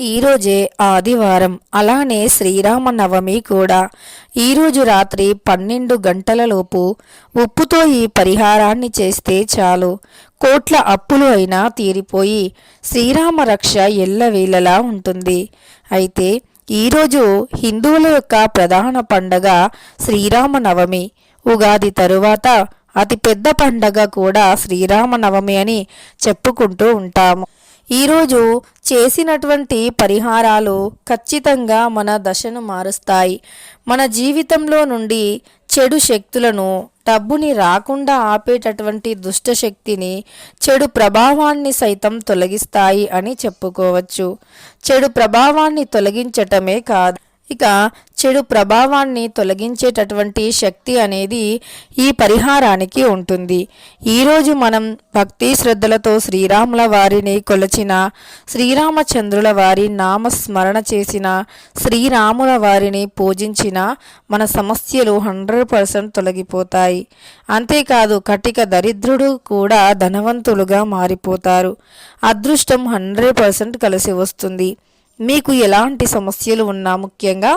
ఈరోజే ఆదివారం అలానే శ్రీరామనవమి కూడా. ఈరోజు రాత్రి పన్నెండు గంటలలోపు ఉప్పుతో ఈ పరిహారాన్ని చేస్తే చాలు. కోట్ల అప్పులు అయినా తీరిపోయి శ్రీరామ రక్ష ఎల్లవేళలా ఉంటుంది. అయితే ఈరోజు హిందువుల యొక్క ప్రధాన పండగ శ్రీరామనవమి. ఉగాది తరువాత అతిపెద్ద పండగ కూడా శ్రీరామనవమి అని చెప్పుకుంటూ ఉంటాము. ఈరోజు చేసినటువంటి పరిహారాలు ఖచ్చితంగా మన దశను మారుస్తాయి. మన జీవితంలో నుండి చెడు శక్తులను డబ్బుని రాకుండా ఆపేటటువంటి దుష్ట శక్తిని చెడు ప్రభావాన్ని సైతం తొలగిస్తాయి అని చెప్పుకోవచ్చు. చెడు ప్రభావాన్ని తొలగించటమే కాదు ఇక చెడు ప్రభావాన్ని తొలగించేటటువంటి శక్తి అనేది ఈ పరిహారానికి ఉంటుంది. ఈరోజు మనం భక్తి శ్రద్ధలతో శ్రీరాముల వారిని కొలచిన శ్రీరామచంద్రుల వారి నామస్మరణ చేసిన శ్రీరాముల వారిని పూజించిన మన సమస్యలు హండ్రెడ్ పర్సెంట్ తొలగిపోతాయి. అంతేకాదు కటిక దరిద్రుడు కూడా ధనవంతులుగా మారిపోతారు. అదృష్టం హండ్రెడ్ పర్సెంట్ కలిసి వస్తుంది. మీకు ఎలాంటి సమస్యలు ఉన్నా ముఖ్యంగా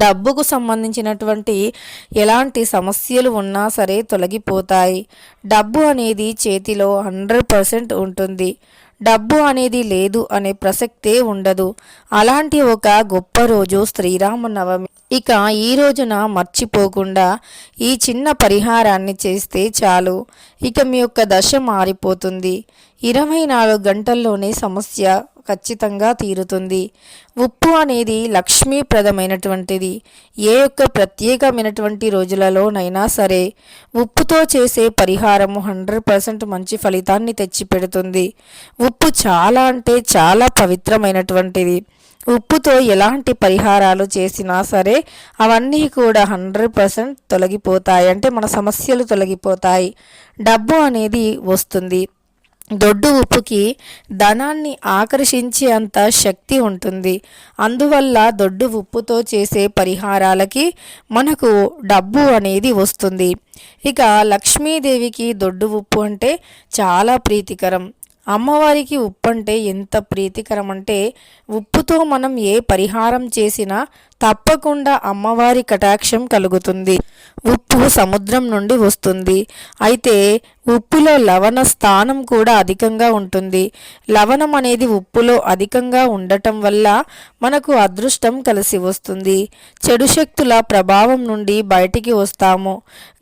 డబ్బుకు సంబంధించినటువంటి ఎలాంటి సమస్యలు ఉన్నా సరే తొలగిపోతాయి. డబ్బు అనేది చేతిలో హండ్రెడ్ పర్సెంట్ ఉంటుంది. డబ్బు అనేది లేదు అనే ప్రసక్తే ఉండదు. అలాంటి ఒక గొప్ప రోజు శ్రీరామనవమి. ఇక ఈ రోజున మర్చిపోకుండా ఈ చిన్న పరిహారాన్ని చేస్తే చాలు. ఇక మీ యొక్క దశ మారిపోతుంది. ఇరవై నాలుగు గంటల్లోనే సమస్య ఖచ్చితంగా తీరుతుంది. ఉప్పు అనేది లక్ష్మీప్రదమైనటువంటిది. ఏ యొక్క ప్రత్యేకమైనటువంటి రోజులలోనైనా సరే ఉప్పుతో చేసే పరిహారము హండ్రెడ్ పర్సెంట్ మంచి ఫలితాన్ని తెచ్చిపెడుతుంది. ఉప్పు చాలా అంటే చాలా పవిత్రమైనటువంటిది. ఉప్పుతో ఎలాంటి పరిహారాలు చేసినా సరే అవన్నీ కూడా హండ్రెడ్ పర్సెంట్ తొలగిపోతాయి. అంటే మన సమస్యలు తొలగిపోతాయి. డబ్బు అనేది వస్తుంది. దొడ్డు ఉప్పుకి ధనాన్ని ఆకర్షించే అంత శక్తి ఉంటుంది. అందువల్ల దొడ్డు ఉప్పుతో చేసే పరిహారాలకి మనకు డబ్బు అనేది వస్తుంది. ఇక లక్ష్మీదేవికి దొడ్డు ఉప్పు అంటే చాలా ప్రీతికరం. అమ్మవారికి ఉప్పు అంటే ఎంత ప్రీతికరం అంటే ఉప్పుతో మనం ఏ పరిహారం చేసినా తప్పకుండా అమ్మవారి కటాక్షం కలుగుతుంది. ఉప్పు సముద్రం నుండి వస్తుంది. అయితే ఉప్పులో లవణ స్థానం కూడా అధికంగా ఉంటుంది. లవణం అనేది ఉప్పులో అధికంగా ఉండటం వల్ల మనకు అదృష్టం కలిసి వస్తుంది. చెడు శక్తుల ప్రభావం నుండి బయటికి వస్తాము.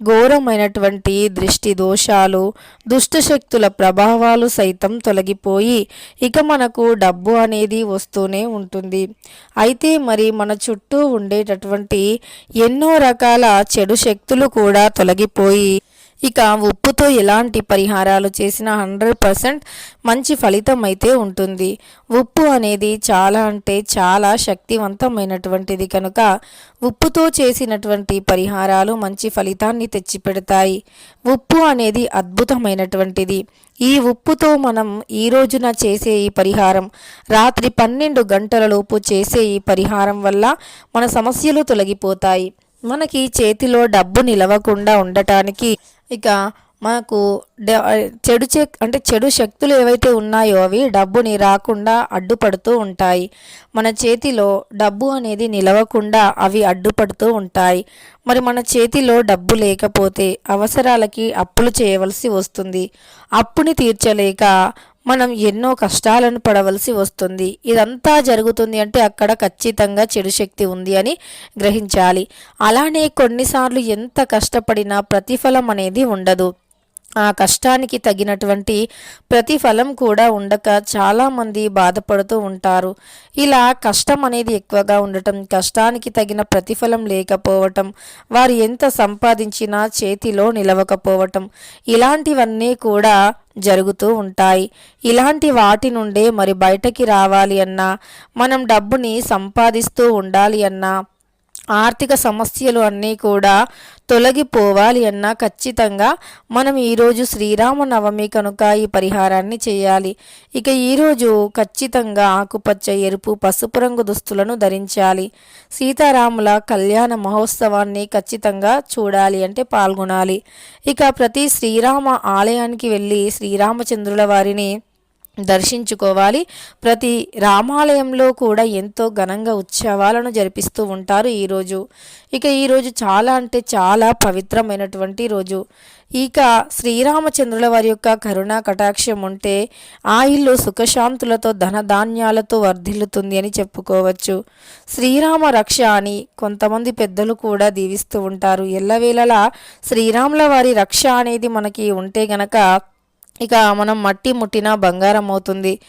ఘోరమైనటువంటి దృష్టి దోషాలు దుష్టశక్తుల ప్రభావాలు సైతం తొలగిపోయి ఇక మనకు డబ్బు అనేది వస్తూనే ఉంటుంది. అయితే మరి మన చుట్టూ ఉండేటటువంటి ఎన్నో రకాల చెడు శక్తులు కూడా తొలగిపోయి ఇక ఉప్పుతో ఎలాంటి పరిహారాలు చేసినా హండ్రెడ్ పర్సెంట్ మంచి ఫలితం అయితే ఉంటుంది. ఉప్పు అనేది చాలా అంటే చాలా శక్తివంతమైనటువంటిది కనుక ఉప్పుతో చేసినటువంటి పరిహారాలు మంచి ఫలితాన్ని తెచ్చిపెడతాయి. ఉప్పు అనేది అద్భుతమైనటువంటిది. ఈ ఉప్పుతో మనం ఈ రోజున చేసే ఈ పరిహారం రాత్రి పన్నెండు గంటలలోపు చేసే ఈ పరిహారం వల్ల మన సమస్యలు తొలగిపోతాయి. మనకి చేతిలో డబ్బు నిలవకుండా ఉండటానికి ఇక మనకు చెడు చె అంటే చెడు శక్తులు ఏవైతే ఉన్నాయో అవి డబ్బుని రాకుండా అడ్డుపడుతూ ఉంటాయి. మన చేతిలో డబ్బు అనేది నిలవకుండా అవి అడ్డుపడుతూ ఉంటాయి. మరి మన చేతిలో డబ్బు లేకపోతే అవసరాలకి అప్పులు చేయవలసి వస్తుంది. అప్పుని తీర్చలేక మనం ఎన్నో కష్టాలను పడవలసి వస్తుంది. ఇదంతా జరుగుతుంది అంటే అక్కడ ఖచ్చితంగా చెడు శక్తి ఉంది అని గ్రహించాలి. అలానే కొన్నిసార్లు ఎంత కష్టపడినా ప్రతిఫలం అనేది ఉండదు. ఆ కష్టానికి తగినటువంటి ప్రతిఫలం కూడా ఉండక చాలామంది బాధపడుతూ ఉంటారు. ఇలా కష్టం అనేది ఎక్కువగా ఉండటం కష్టానికి తగిన ప్రతిఫలం లేకపోవటం వారు ఎంత సంపాదించినా చేతిలో నిలవకపోవటం ఇలాంటివన్నీ కూడా జరుగుతూ ఉంటాయి. ఇలాంటి వాటి నుండే మరి బయటకి రావాలి అన్నా మనం డబ్బుని సంపాదిస్తూ ఉండాలి అన్నా ఆర్థిక సమస్యలు అన్నీ కూడా తొలగిపోవాలి అన్నా ఖచ్చితంగా మనం ఈరోజు శ్రీరామ నవమి కనుక ఈ పరిహారాన్ని చేయాలి. ఇక ఈరోజు ఖచ్చితంగా ఆకుపచ్చ ఎరుపు పసుపు రంగు దుస్తులను ధరించాలి. సీతారాముల కళ్యాణ మహోత్సవాన్ని ఖచ్చితంగా చూడాలి అంటే పాల్గొనాలి. ఇక ప్రతి శ్రీరామ ఆలయానికి వెళ్ళి శ్రీరామచంద్రుల వారిని దర్శించుకోవాలి. ప్రతి రామాలయంలో కూడా ఎంతో ఘనంగా ఉత్సవాలను జరిపిస్తూ ఉంటారు ఈరోజు ఇక ఈరోజు చాలా అంటే చాలా పవిత్రమైనటువంటి రోజు. ఇక శ్రీరామచంద్రుల వారి యొక్క కరుణా కటాక్షం ఉంటే ఆ ఇల్లు సుఖశాంతులతో ధనధాన్యాలతో వర్ధిల్లుతుంది అని చెప్పుకోవచ్చు. శ్రీరామ రక్ష అని కొంతమంది పెద్దలు కూడా దీవిస్తూ ఉంటారు. ఎల్లవేళలా శ్రీరాముల వారి రక్ష అనేది మనకి ఉంటే గనక ఇక మనం మట్టి ముట్టినా బంగారం అవుతుంది.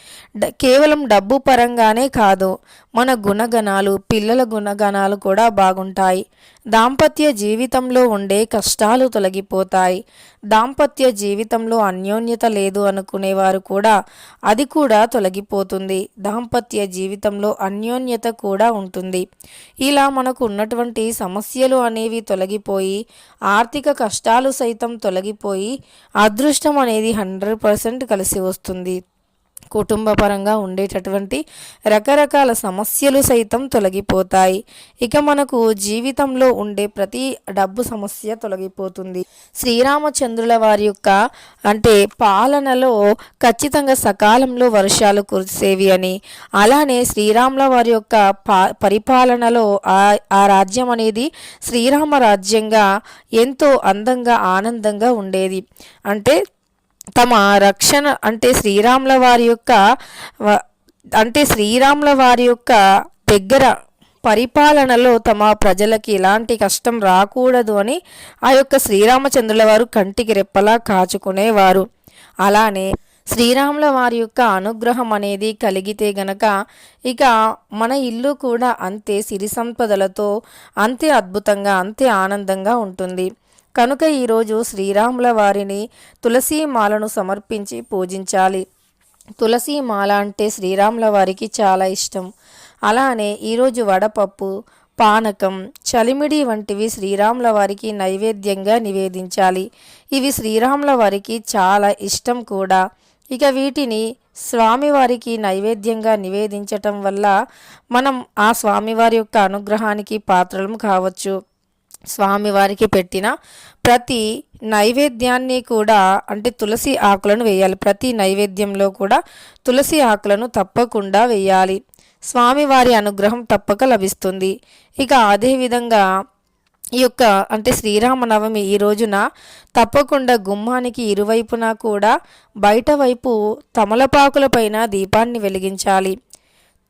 కేవలం డబ్బు పరంగానే కాదు. మన గుణగణాలు పిల్లల గుణగణాలు కూడా బాగుంటాయి. దాంపత్య జీవితంలో ఉండే కష్టాలు తొలగిపోతాయి. దాంపత్య జీవితంలో అన్యోన్యత లేదు అనుకునేవారు కూడా అది కూడా తొలగిపోతుంది. దాంపత్య జీవితంలో అన్యోన్యత కూడా ఉంటుంది. ఇలా మనకు ఉన్నటువంటి సమస్యలు అనేవి తొలగిపోయి ఆర్థిక కష్టాలు సైతం తొలగిపోయి అదృష్టం అనేది హండ్రెడ్ పర్సెంట్ కలిసి వస్తుంది. కుటుంబపరంగా ఉండేటటువంటి రకరకాల సమస్యలు సైతం తొలగిపోతాయి. ఇక మనకు జీవితంలో ఉండే ప్రతి డబ్బు సమస్య తొలగిపోతుంది. శ్రీరామచంద్రుల వారి యొక్క అంటే పాలనలో ఖచ్చితంగా సకాలంలో వర్షాలు కురిసేవి అని. అలానే శ్రీరాముల వారి యొక్క పా పరిపాలనలో ఆ ఆ రాజ్యం అనేది శ్రీరామ రాజ్యంగా ఎంతో అందంగా ఆనందంగా ఉండేది. అంటే తమ రక్షణ అంటే శ్రీరాముల వారి యొక్క అంటే శ్రీరాముల వారి యొక్క దగ్గర పరిపాలనలో తమ ప్రజలకి ఎలాంటి కష్టం రాకూడదు అని ఆ యొక్క శ్రీరామచంద్రుల వారు కంటికి రెప్పలా కాచుకునేవారు. అలానే శ్రీరాముల వారి యొక్క అనుగ్రహం అనేది కలిగితే గనక ఇక మన ఇల్లు కూడా అంతే సిరి సంపదలతో అంతే అద్భుతంగా అంతే ఆనందంగా ఉంటుంది. కనుక ఈరోజు శ్రీరాముల వారిని తులసీమాలను సమర్పించి పూజించాలి. తులసీమాల అంటే శ్రీరాముల వారికి చాలా ఇష్టం. అలానే ఈరోజు వడపప్పు పానకం చలిమిడి వంటివి శ్రీరాముల వారికి నైవేద్యంగా నివేదించాలి. ఇవి శ్రీరాముల వారికి చాలా ఇష్టం కూడా. ఇక వీటిని స్వామివారికి నైవేద్యంగా నివేదించటం వల్ల మనం ఆ స్వామివారి యొక్క అనుగ్రహానికి పాత్రలం కావచ్చు. స్వామివారికి పెట్టిన ప్రతి నైవేద్యాన్ని కూడా అంటే తులసి ఆకులను వేయాలి. ప్రతి నైవేద్యంలో కూడా తులసి ఆకులను తప్పకుండా వేయాలి. స్వామివారి అనుగ్రహం తప్పక లభిస్తుంది. ఇక అదేవిధంగా ఈ యొక్క అంటే శ్రీరామనవమి ఈ రోజున తప్పకుండా గుమ్మానికి ఇరువైపున కూడా బయట వైపు తమలపాకులపైన దీపాన్ని వెలిగించాలి.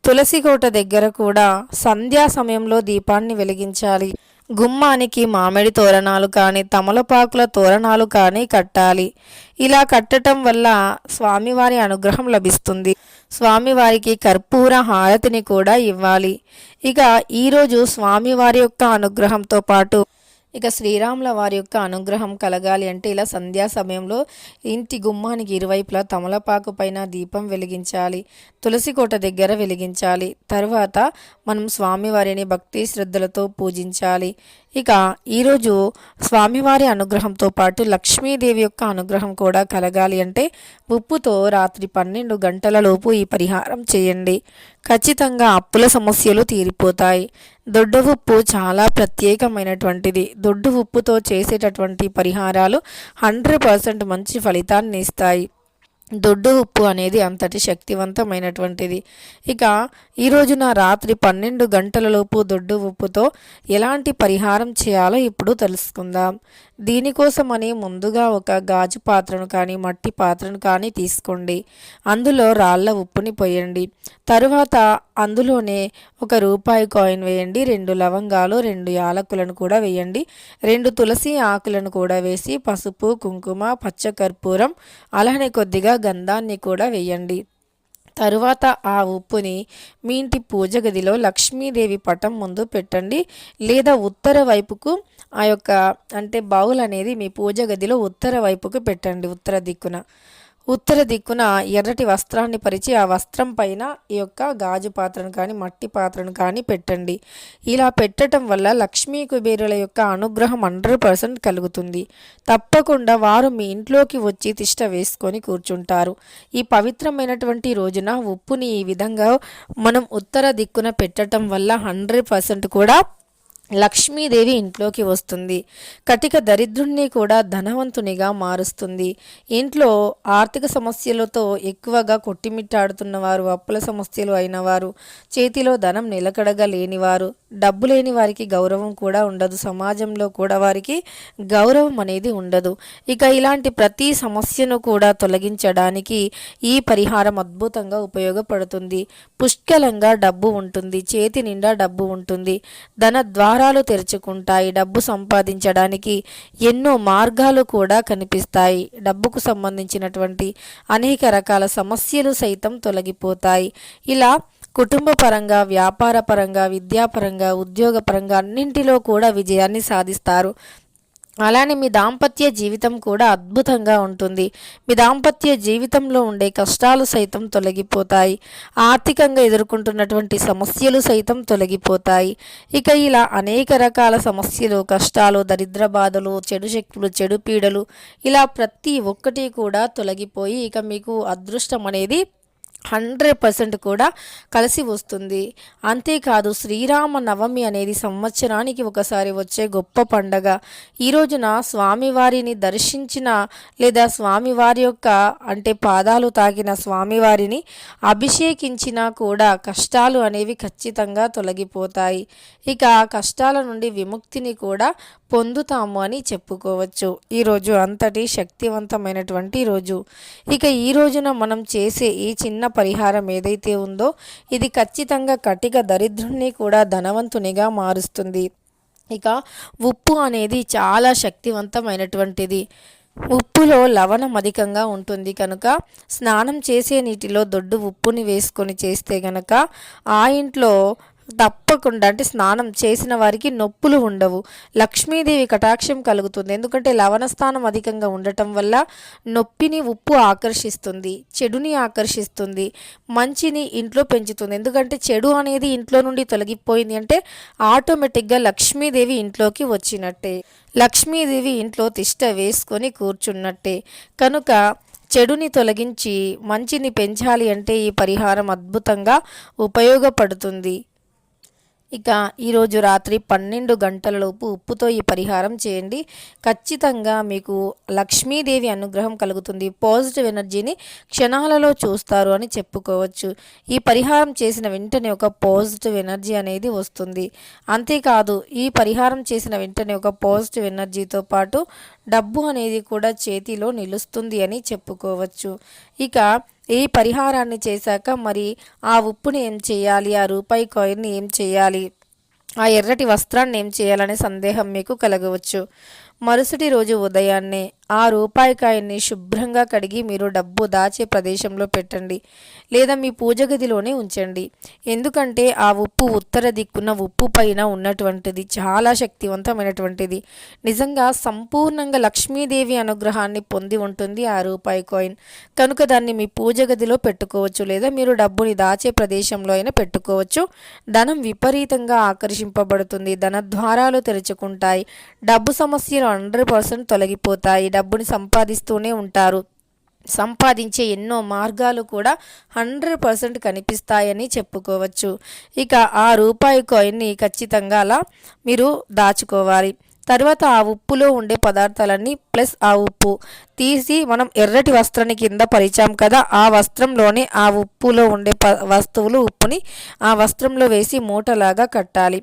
తులసి కోట దగ్గర కూడా సంధ్యా సమయంలో దీపాన్ని వెలిగించాలి. గుమ్మానికి మామిడి తోరణాలు కానీ తమలపాకుల తోరణాలు కానీ కట్టాలి. ఇలా కట్టడం వల్ల స్వామివారి అనుగ్రహం లభిస్తుంది. స్వామివారికి కర్పూర హారతిని కూడా ఇవ్వాలి. ఇక ఈరోజు స్వామివారి యొక్క అనుగ్రహంతో పాటు ఇక శ్రీరాముల వారి యొక్క అనుగ్రహం కలగాలి అంటే ఇలా సంధ్యా సమయంలో ఇంటి గుమ్మానికి ఇరువైపులా తమలపాకు పైన దీపం వెలిగించాలి తులసి కోట దగ్గర వెలిగించాలి తర్వాత మనం స్వామివారిని భక్తి శ్రద్ధలతో పూజించాలి. ఇక ఈరోజు స్వామివారి అనుగ్రహంతో పాటు లక్ష్మీదేవి యొక్క అనుగ్రహం కూడా కలగాలి అంటే ఉప్పుతో రాత్రి పన్నెండు గంటల లోపు ఈ పరిహారం చేయండి. ఖచ్చితంగా అప్పుల సమస్యలు తీరిపోతాయి. దొడ్డ ఉప్పు చాలా ప్రత్యేకమైనటువంటిది. దొడ్డు ఉప్పుతో చేసేటటువంటి పరిహారాలు హండ్రెడ్ పర్సెంట్ మంచి ఫలితాన్ని ఇస్తాయి. దొడ్డు ఉప్పు అనేది అంతటి శక్తివంతమైనటువంటిది. ఇక ఈరోజు నా రాత్రి పన్నెండు గంటలలోపు దొడ్డు ఉప్పుతో ఎలాంటి పరిహారం చేయాలో ఇప్పుడు తెలుసుకుందాం. దీనికోసమని ముందుగా ఒక గాజు పాత్రను కానీ మట్టి పాత్రను కానీ తీసుకోండి. అందులో రాళ్ళ ఉప్పుని పోయండి. తరువాత అందులోనే ఒక రూపాయి కాయిన్ వేయండి. రెండు లవంగాలు రెండు యాలకులను కూడా వేయండి. రెండు తులసి ఆకులను కూడా వేసి పసుపు కుంకుమ పచ్చకర్పూరం అలానే కొద్దిగా గంధాన్ని కూడా వేయండి. తరువాత ఆ ఉప్పుని మీ ఇంటి పూజ గదిలో లక్ష్మీదేవి పటం ముందు పెట్టండి. లేదా ఉత్తర వైపుకు ఆ యొక్క అంటే బౌల్ అనేది మీ పూజ గదిలో ఉత్తర వైపుకు పెట్టండి ఉత్తర దిక్కున. ఉత్తర దిక్కున ఎర్రటి వస్త్రాన్ని పరిచి ఆ వస్త్రం పైన ఈ యొక్క గాజు పాత్రను కానీ మట్టి పాత్రను కానీ పెట్టండి. ఇలా పెట్టడం వల్ల లక్ష్మీ కుబేరుల యొక్క అనుగ్రహం హండ్రెడ్ పర్సెంట్ కలుగుతుంది. తప్పకుండా వారు మీ ఇంట్లోకి వచ్చి తిష్ట వేసుకొని కూర్చుంటారు. ఈ పవిత్రమైనటువంటి రోజున ఉప్పుని ఈ విధంగా మనం ఉత్తర దిక్కున పెట్టడం వల్ల హండ్రెడ్ పర్సెంట్ కూడా లక్ష్మీదేవి ఇంట్లోకి వస్తుంది. కటిక దరిద్రుణ్ణి కూడా ధనవంతునిగా మారుస్తుంది. ఇంట్లో ఆర్థిక సమస్యలతో ఎక్కువగా కొట్టిమిట్టాడుతున్న వారు అప్పుల సమస్యలు అయినవారు చేతిలో ధనం నిలకడగా లేనివారు డబ్బు లేని వారికి గౌరవం కూడా ఉండదు. సమాజంలో కూడా వారికి గౌరవం అనేది ఉండదు. ఇక ఇలాంటి ప్రతి సమస్యను కూడా తొలగించడానికి ఈ పరిహారం అద్భుతంగా ఉపయోగపడుతుంది. పుష్కలంగా డబ్బు ఉంటుంది. చేతి నిండా డబ్బు ఉంటుంది. ధన ద్వారాలు తెరుచుకుంటాయి. డబ్బు సంపాదించడానికి ఎన్నో మార్గాలు కూడా కనిపిస్తాయి. డబ్బుకు సంబంధించినటువంటి అనేక రకాల సమస్యలు సైతం తొలగిపోతాయి. ఇలా కుటుంబ పరంగా వ్యాపార పరంగా విద్యాపరంగా ఉద్యోగపరంగా అన్నింటిలో కూడా విజయాన్ని సాధిస్తారు. అలానే మీ దాంపత్య జీవితం కూడా అద్భుతంగా ఉంటుంది. మీ దాంపత్య జీవితంలో ఉండే కష్టాలు సైతం తొలగిపోతాయి. ఆర్థికంగా ఎదుర్కొంటున్నటువంటి సమస్యలు సైతం తొలగిపోతాయి. ఇక ఇలా అనేక రకాల సమస్యలు కష్టాలు దరిద్ర బాధలు చెడు శక్తులు చెడు పీడలు ఇలా ప్రతి ఒక్కటి కూడా తొలగిపోయి ఇక మీకు అదృష్టం అనేది హండ్రెడ్ పర్సెంట్ కూడా కలిసి వస్తుంది. అంతేకాదు శ్రీరామ నవమి అనేది సంవత్సరానికి ఒకసారి వచ్చే గొప్ప పండగ. ఈ రోజున స్వామివారిని దర్శించిన లేదా స్వామివారి యొక్క అంటే పాదాలు తాకిన స్వామివారిని అభిషేకించినా కూడా కష్టాలు అనేవి ఖచ్చితంగా తొలగిపోతాయి. ఇక కష్టాల నుండి విముక్తిని కూడా పొందుతాము అని చెప్పుకోవచ్చు. ఈరోజు అంతటి శక్తివంతమైనటువంటి రోజు. ఇక ఈ రోజున మనం చేసే ఈ చిన్న పరిహారం ఏదైతే ఉందో ఇది ఖచ్చితంగా కటిక దరిద్రుణ్ణి కూడా ధనవంతునిగా మారుస్తుంది. ఇక ఉప్పు అనేది చాలా శక్తివంతమైనటువంటిది. ఉప్పులో లవణం అధికంగా ఉంటుంది కనుక స్నానం చేసే నీటిలో దొడ్డు ఉప్పుని వేసుకొని చేస్తే గనక ఆ ఇంట్లో తప్పకుండా అంటే స్నానం చేసిన వారికి నొప్పులు ఉండవు. లక్ష్మీదేవి కటాక్షం కలుగుతుంది. ఎందుకంటే లవణ స్థానం అధికంగా ఉండటం వల్ల నొప్పిని ఉప్పు ఆకర్షిస్తుంది చెడుని ఆకర్షిస్తుంది మంచిని ఇంట్లో పెంచుతుంది. ఎందుకంటే చెడు అనేది ఇంట్లో నుండి తొలగిపోయింది అంటే ఆటోమేటిక్గా లక్ష్మీదేవి ఇంట్లోకి వచ్చినట్టే. లక్ష్మీదేవి ఇంట్లో తిష్ట వేసుకొని కూర్చున్నట్టే. కనుక చెడుని తొలగించి మంచిని పెంచాలి అంటే ఈ పరిహారం అద్భుతంగా ఉపయోగపడుతుంది. ఇక ఈరోజు రాత్రి పన్నెండు గంటలలోపు ఉప్పుతో ఈ పరిహారం చేయండి. ఖచ్చితంగా మీకు లక్ష్మీదేవి అనుగ్రహం కలుగుతుంది. పాజిటివ్ ఎనర్జీని క్షణాలలో చూస్తారు అని చెప్పుకోవచ్చు. ఈ పరిహారం చేసిన వెంటనే ఒక పాజిటివ్ ఎనర్జీ అనేది వస్తుంది. అంతేకాదు ఈ పరిహారం చేసిన వెంటనే ఒక పాజిటివ్ ఎనర్జీతో పాటు డబ్బు అనేది కూడా చేతిలో నిలుస్తుంది అని చెప్పుకోవచ్చు. ఇక ఈ పరిహారాన్ని చేశాక మరి ఆ ఉప్పుని ఏం చేయాలి? ఆ రూపాయి కాయిన్ని ఏం చేయాలి? ఆ ఎర్రటి వస్త్రాన్ని ఏం చేయాలనే సందేహం మీకు కలగవచ్చు. మరుసటి రోజు ఉదయాన్నే ఆ రూపాయికాయన్ని శుభ్రంగా కడిగి మీరు డబ్బు దాచే ప్రదేశంలో పెట్టండి లేదా మీ పూజ గదిలోనే ఉంచండి. ఎందుకంటే ఆ ఉప్పు ఉత్తర దిక్కున ఉప్పు పైన ఉన్నటువంటిది చాలా శక్తివంతమైనటువంటిది. నిజంగా సంపూర్ణంగా లక్ష్మీదేవి అనుగ్రహాన్ని పొంది ఉంటుంది ఆ రూపాయి కాయిన్. కనుక దాన్ని మీ పూజ గదిలో పెట్టుకోవచ్చు లేదా మీరు డబ్బుని దాచే ప్రదేశంలో అయినా పెట్టుకోవచ్చు. ధనం విపరీతంగా ఆకర్షింపబడుతుంది ధన ద్వారాలు తెరుచుకుంటాయి. డబ్బు సమస్యలు హండ్రెడ్ పర్సెంట్ తొలగిపోతాయి. డబ్బుని సంపాదిస్తూనే ఉంటారు. సంపాదించే ఎన్నో మార్గాలు కూడా హండ్రెడ్ పర్సెంట్ కనిపిస్తాయని చెప్పుకోవచ్చు. ఇక ఆ రూపాయి కాయిన్ని ఖచ్చితంగా అలా మీరు దాచుకోవాలి. తర్వాత ఆ ఉప్పులో ఉండే పదార్థాలన్నీ ప్లస్ ఆ ఉప్పు. తీసి మనం ఎర్రటి వస్త్రాన్ని కింద పరిచాం కదా ఆ వస్త్రంలోనే ఆ ఉప్పులో ఉండే ప వస్తువులు ఉప్పుని ఆ వస్త్రంలో వేసి మూటలాగా కట్టాలి.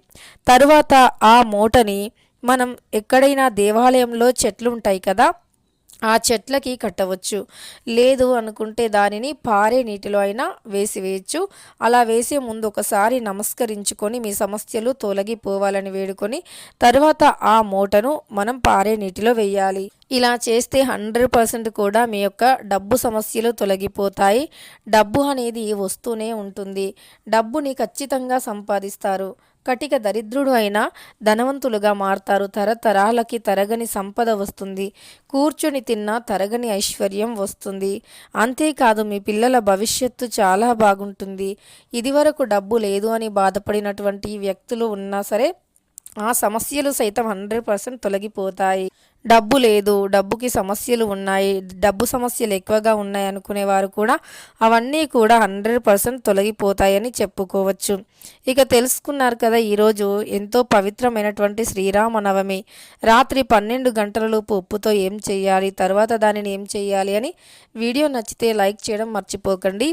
తరువాత ఆ మూటని మనం ఎక్కడైనా దేవాలయంలో చెట్లు ఉంటాయి కదా ఆ చెట్లకి కట్టవచ్చు. లేదు అనుకుంటే దానిని పారే నీటిలో అయినా వేసివేయచ్చు అలా వేసే ముందు ఒకసారి నమస్కరించుకొని మీ సమస్యలు తొలగిపోవాలని వేడుకొని తర్వాత ఆ మూటను మనం పారే నీటిలో వేయాలి. ఇలా చేస్తే హండ్రెడ్ పర్సెంట్ కూడా మీ యొక్క డబ్బు సమస్యలు తొలగిపోతాయి. డబ్బు అనేది వస్తూనే ఉంటుంది. డబ్బుని ఖచ్చితంగా సంపాదిస్తారు. కటిక దరిద్రుడు అయినా ధనవంతులుగా మారతారు. తరతరాలకి తరగని సంపద వస్తుంది. కూర్చొని తిన్నా తరగని ఐశ్వర్యం వస్తుంది. అంతేకాదు మీ పిల్లల భవిష్యత్తు చాలా బాగుంటుంది. ఇదివరకు డబ్బు లేదు అని బాధపడినటువంటి వ్యక్తులు ఉన్నా సరే ఆ సమస్యలు సైతం హండ్రెడ్ పర్సెంట్ తొలగిపోతాయి. డబ్బు లేదు డబ్బుకి సమస్యలు ఉన్నాయి డబ్బు సమస్యలు ఎక్కువగా ఉన్నాయి అనుకునేవారు కూడా అవన్నీ కూడా హండ్రెడ్ పర్సెంట్ తొలగిపోతాయని చెప్పుకోవచ్చు. ఇక తెలుసుకున్నారు కదా ఈరోజు ఎంతో పవిత్రమైనటువంటి శ్రీరామనవమి. రాత్రి పన్నెండు గంటలలోపు ఉప్పుతో ఏం చేయాలి తర్వాత దానిని ఏం చేయాలి అని వీడియో నచ్చితే లైక్ చేయడం మర్చిపోకండి.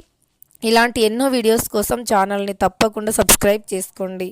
ఇలాంటి ఎన్నో వీడియోస్ కోసం ఛానల్ని తప్పకుండా సబ్స్క్రైబ్ చేసుకోండి.